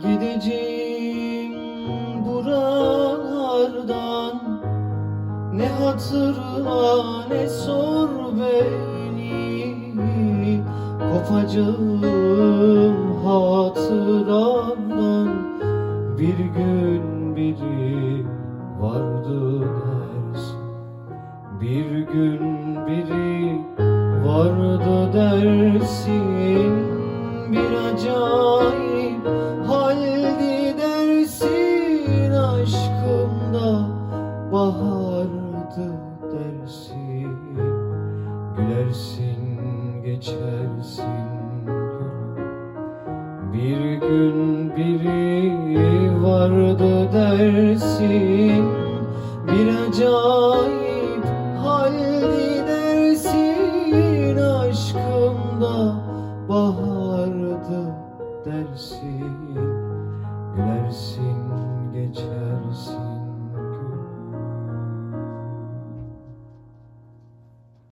Gideceğim buralardan. Ne hatırla ne sor beni. Kopacağım hatıradan Bir gün biri vardı dersin Bir gün biri vardı dersin. Bir acayip bahardı dersin. Gülersin geçersin bir gün biri vardı dersin. Bir acayip haldi dersin. Aşkımda bahardı dersin. Gülersin